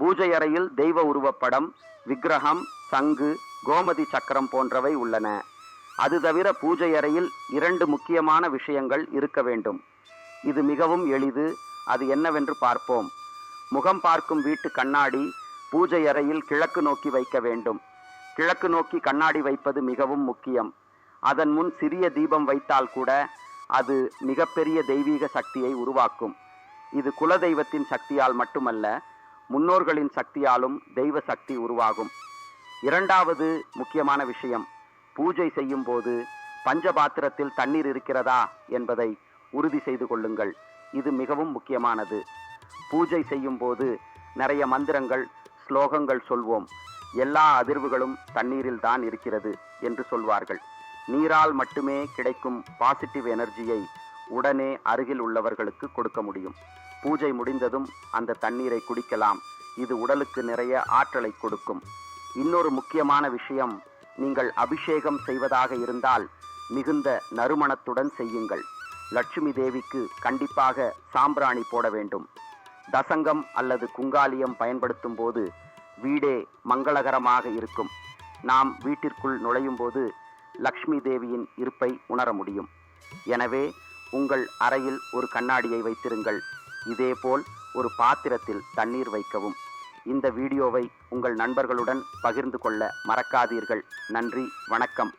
பூஜை அறையில் தெய்வ உருவப்படம் விக்கிரகம் சங்கு கோமதி சக்கரம் போன்றவை உள்ளன. அது தவிர பூஜை அறையில் இரண்டு முக்கியமான விஷயங்கள் இருக்க வேண்டும். இது மிகவும் எளிது. அது என்னவென்று பார்ப்போம். முகம் பார்க்கும் வீட்டு கண்ணாடி பூஜை அறையில் கிழக்கு நோக்கி வைக்க வேண்டும். கிழக்கு நோக்கி கண்ணாடி வைப்பது மிகவும் முக்கியம். அதன் முன் சிறிய தீபம் வைத்தால் கூட அது மிகப்பெரிய தெய்வீக சக்தியை உருவாக்கும். இது குலதெய்வத்தின் சக்தியால் மட்டுமல்ல முன்னோர்களின் சக்தியாலும் தெய்வ சக்தி உருவாகும். இரண்டாவது முக்கியமான விஷயம் பூஜை செய்யும் போது பஞ்சபாத்திரத்தில் தண்ணீர் இருக்கிறதா என்பதை உறுதி செய்து கொள்ளுங்கள். இது மிகவும் முக்கியமானது. பூஜை செய்யும் போது நிறைய மந்திரங்கள் ஸ்லோகங்கள் சொல்வோம். எல்லா அதிர்வுகளும் தண்ணீரில் தான் இருக்கிறது என்று சொல்வார்கள். நீரால் மட்டுமே கிடைக்கும் பாசிட்டிவ் எனர்ஜியை உடனே அருகில் உள்ளவர்களுக்கு கொடுக்க முடியும். பூஜை முடிந்ததும் அந்த தண்ணீரை குடிக்கலாம். இது உடலுக்கு நிறைய ஆற்றலை கொடுக்கும். இன்னொரு முக்கியமான விஷயம் நீங்கள் அபிஷேகம் செய்வதாக இருந்தால் மிகுந்த நறுமணத்துடன் செய்யுங்கள். லட்சுமி தேவிக்கு கண்டிப்பாக சாம்பிராணி போட வேண்டும். தசங்கம் அல்லது குங்காலியம் பயன்படுத்தும் போது வீடே மங்களகரமாக இருக்கும். நாம் வீட்டிற்குள் நுழையும் போது லக்ஷ்மி தேவியின் இருப்பை உணர முடியும். எனவே உங்கள் அறையில் ஒரு கண்ணாடியை வைத்திருங்கள். இதேபோல் ஒரு பாத்திரத்தில் தண்ணீர் வைக்கவும். இந்த வீடியோவை உங்கள் நண்பர்களுடன் பகிர்ந்து கொள்ள மறக்காதீர்கள். நன்றி வணக்கம்.